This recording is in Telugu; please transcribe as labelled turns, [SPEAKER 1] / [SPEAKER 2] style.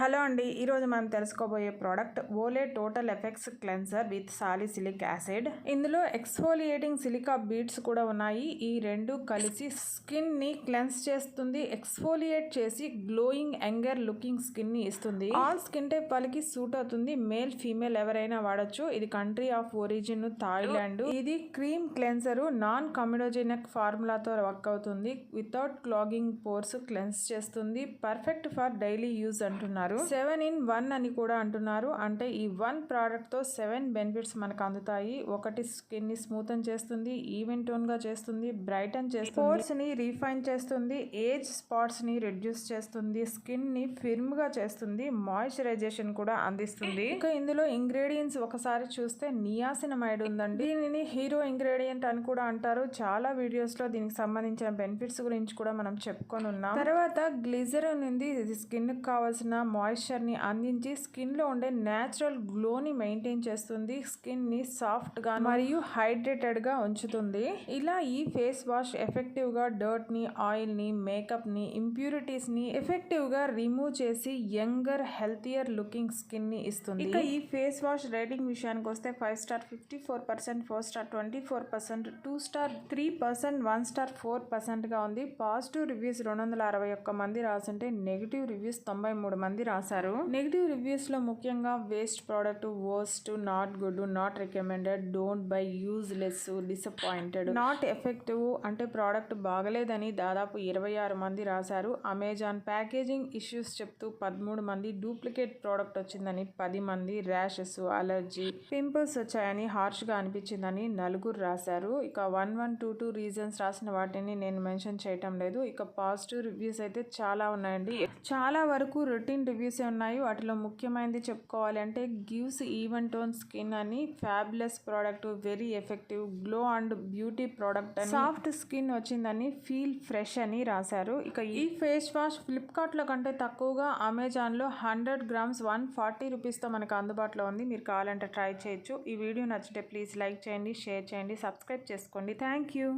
[SPEAKER 1] హలో అండి. ఈరోజు మనం తెలుసుకోబోయే product Olay total effects cleanser with salicylic acid. ఇందులో ఎక్స్ఫోలియేటింగ్ సిలికా బీడ్స్ కూడా ఉన్నాయి. ఈ రెండు కలిసి స్కిన్ని క్లెన్స్ చేస్తుంది ఎక్స్ఫోలియేట్ చేసి గ్లోయింగ్ యంగర్ లుకింగ్ స్కిన్ని ఇస్తుంది. ఆల్ స్కిన్ టైప్ వాళ్ళకి సూట్ అవుతుంది. మేల్ ఫీమేల్ ఎవరైనా వాడచ్చు. ఇది కంట్రీ ఆఫ్ ఒరిజిన్ థాయిలాండ్. ఇది క్రీమ్ క్లెన్సర్ నాన్ కమిడోజెనిక్ ఫార్ములాతో వర్క్ అవుతుంది. వితౌట్ క్లాగింగ్ పోర్స్ క్లెన్స్ చేస్తుంది. పర్ఫెక్ట్ ఫర్ డైలీ యూజ్ అంటున్నారు. సెవెన్ ఇన్ వన్ అని కూడా అంటున్నారు. అంటే ఈ వన్ ప్రోడక్ట్తో సెవెన్ బెనిఫిట్స్ మనకు అందుతాయి. ఒకటి స్కిన్ని స్మూతన్ చేస్తుంది ఈవెన్ టోన్గా చేస్తుంది బ్రైటన్ చేస్తుంది ని రీఫైన్ చేస్తుంది ఏజ్ స్పాట్స్ని రెడ్యూస్ చేస్తుంది స్కిన్ని ఫిర్మ్గా చేస్తుంది మాయిశ్చరైజేషన్ కూడా అందిస్తుంది. ఇంకా ఇందులో ఇంగ్రీడియంట్స్ ఒకసారి చూస్తే నియాసినమైడ్ ఉందండి. దీనిని హీరో ఇంగ్రీడియంట్ అని కూడా అంటారు. చాలా వీడియోస్లో దీనికి సంబంధించిన బెనిఫిట్స్ గురించి కూడా మనం చెప్పుకొని ఉన్నాం. తర్వాత గ్లిజరిన్ ఉంది. ఇది స్కిన్కి కావాల్సిన మాయిశ్చర్ని అందించి స్కిన్లో ఉండే న్యాచురల్ గ్లోని మెయింటైన్ చేస్తుంది. స్కిన్ని సాఫ్ట్గా సాఫ్ట్గా మరియు హైడ్రేటెడ్గా ఉంచుతుంది. ఇలా ఈ ఫేస్ వాష్ ఎఫెక్టివ్గా డర్ట్ని ఆయిల్ని మేకప్ని ఇంప్యూరిటీస్ని ఎఫెక్టివ్గా రిమూవ్ చేసి యంగర్ హెల్తియర్ లుకింగ్ స్కిన్ని ఇస్తుంది. ఇక ఈ ఫేస్ వాష్ రేటింగ్ విషయానికి వస్తే five star fifty four percent four star twenty four percent two star three percent one star four పర్సెంట్గా ఉంది. పాజిటివ్ రివ్యూస్ రెండు వందల అరవై ఒక్క మంది రాసుంటే నెగిటివ్ రివ్యూస్ తొంభై మూడు మంది రాశారు. నెగిటివ్ రివ్యూస్లో ముఖ్యంగా waste product worst not good not recommended don't buy useless disappointed. Not effective అంటే ప్రోడక్ట్ బాగలేదని దాదాపు ఇరవై ఆరు మంది రాశారు. అమెజాన్ ప్యాకేజింగ్ ఇష్యూస్ చెప్తూ పదమూడు మంది డూప్లికేట్ ప్రోడక్ట్ వచ్చిందని పది మంది ర్యాషెస్ అలర్జీ పింపుల్స్ వచ్చాయని హార్ష్గా అనిపించిందని నలుగురు రాశారు. ఇక one one two two reasons రాసిన వాటిని నేను మెన్షన్ చేయటం లేదు. ఇక పాజిటివ్ రివ్యూస్ అయితే చాలా ఉన్నాయండి. చాలా వరకు రొటీన్ రివ్యూస్ ఉన్నాయి వాటిలో ముఖ్యమైనది చెప్పుకోవాలి అంటే గివ్స్ ఈవెన్ టోన్ స్కిన్ అని fabulous product very effective glow and beauty product అని సాఫ్ట్ స్కిన్ వచ్చిందని ఫీల్ ఫ్రెష్ అని రాశారు. ఇక ఈ ఫేస్ వాష్ ఫ్లిప్కార్ట్లో కంటే తక్కువగా అమెజాన్లో హండ్రెడ్ గ్రామ్స్ వన్ ఫార్టీ రూపీస్తో మనకు అందుబాటులో ఉంది. మీరు కావాలంటే ట్రై చేయొచ్చు. ఈ వీడియో నచ్చితే ప్లీజ్ లైక్ చేయండి షేర్ చేయండి సబ్స్క్రైబ్ చేసుకోండి. Thank you.